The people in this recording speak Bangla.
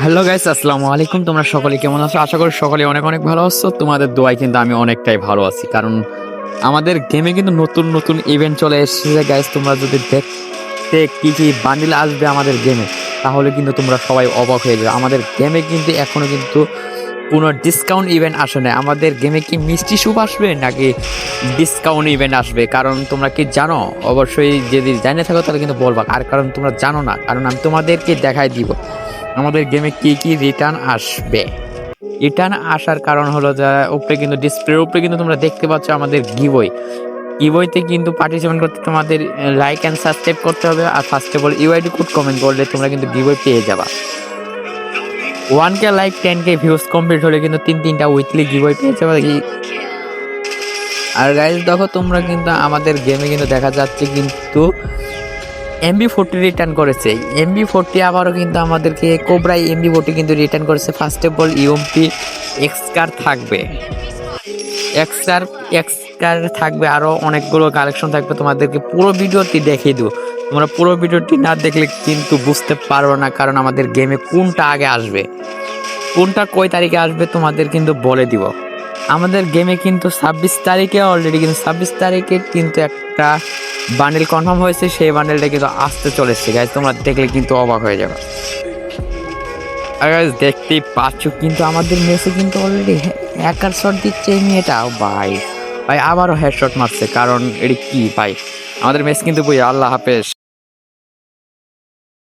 হ্যালো গাইস আসসালামু আলাইকুম। তোমরা সকলে কেমন আছো? আশা করি সকলে অনেক অনেক ভালো আছো। তোমাদের দোয়ায় কিন্তু আমি অনেকটাই ভালো আছি। কারণ আমাদের গেমে কিন্তু নতুন নতুন ইভেন্ট চলে এসেছে গাইস তোমরা যদি দেখতে কি কি বান্ডিল আসবে আমাদের গেমে তাহলে কিন্তু তোমরা সবাই অবাক হয়ে যাবে। আমাদের গেমে কিন্তু এখনও কিন্তু কোনো ডিসকাউন্ট ইভেন্ট আসে না আমাদের গেমে কি মিষ্টি স্যুপ আসবে নাকি ডিসকাউন্ট ইভেন্ট আসবে? কারণ তোমরা কি জানো? অবশ্যই যদি জানে থাকো তাহলে কিন্তু বলবা। আর কারণ তোমরা জানো না। কারণ আমি তোমাদেরকে দেখাই দিব। আমাদের গেমে কি কি রিটার্ন আসবে? রিটার্ন আসার কারণ হলো যে, উপরে কিন্তু ডিসপ্লের উপরে কিন্তু তোমরা দেখতে পাচ্ছ আমাদের গিবই গিবইতে কিন্তু পার্টিসিপেট করতে তোমাদের লাইক অ্যান্ড সাবস্ক্রাইব করতে হবে। আর first of all UID code comment করলে তোমরা কিন্তু গিবই পেয়ে যাবা। One K like ten K views complete হলে কিন্তু তিন তিনটা উইকলি গিবই পেয়ে যাবে। আর গাইজ দেখো তোমরা কিন্তু আমাদের গেমে কিন্তু দেখা যাচ্ছে কিন্তু এমবি ফোরটি রিটার্ন করেছে। এমবি ফোরটি আবারও কিন্তু আমাদেরকে কোবরাই এমবি ফোরটি কিন্তু রিটার্ন করেছে। ফার্স্ট অফ অল ইউএমপি এক্সকার থাকবে। এক্সকার এক্সকার থাকবে। আরও অনেকগুলো কালেকশন থাকবে। তোমাদেরকে পুরো ভিডিওটি দেখিয়ে দেবো। তোমরা পুরো ভিডিওটি না দেখলে কিন্তু বুঝতে পারবে না, কারণ আমাদের গেমে কোনটা আগে আসবে। কোনটা কয় তারিখে আসবে তোমাদের কিন্তু বলে দিব। আমাদের গেমে কিন্তু ছাব্বিশ তারিখে অলরেডি কিন্তু ছাব্বিশ তারিখে কিন্তু একটা বান্ডেল কনফার্ম হয়েছে, সেই বান্ডেলটা কিন্তু আসতে চলেছে। গাইজ তোমরা দেখলে কিন্তু অবাক হয়ে যাবে। আর দেখতেই পাচ্ছ কিন্তু আমাদের মেসে কিন্তু অলরেডি হ্যাকার শট দিচ্ছে এই মেয়েটা। ভাই। ভাই, আবারও শট মারছে। কারণ এটি কি? ভাই, আমাদের মেস কিন্তু বুঝে, আল্লাহ হাফেজ।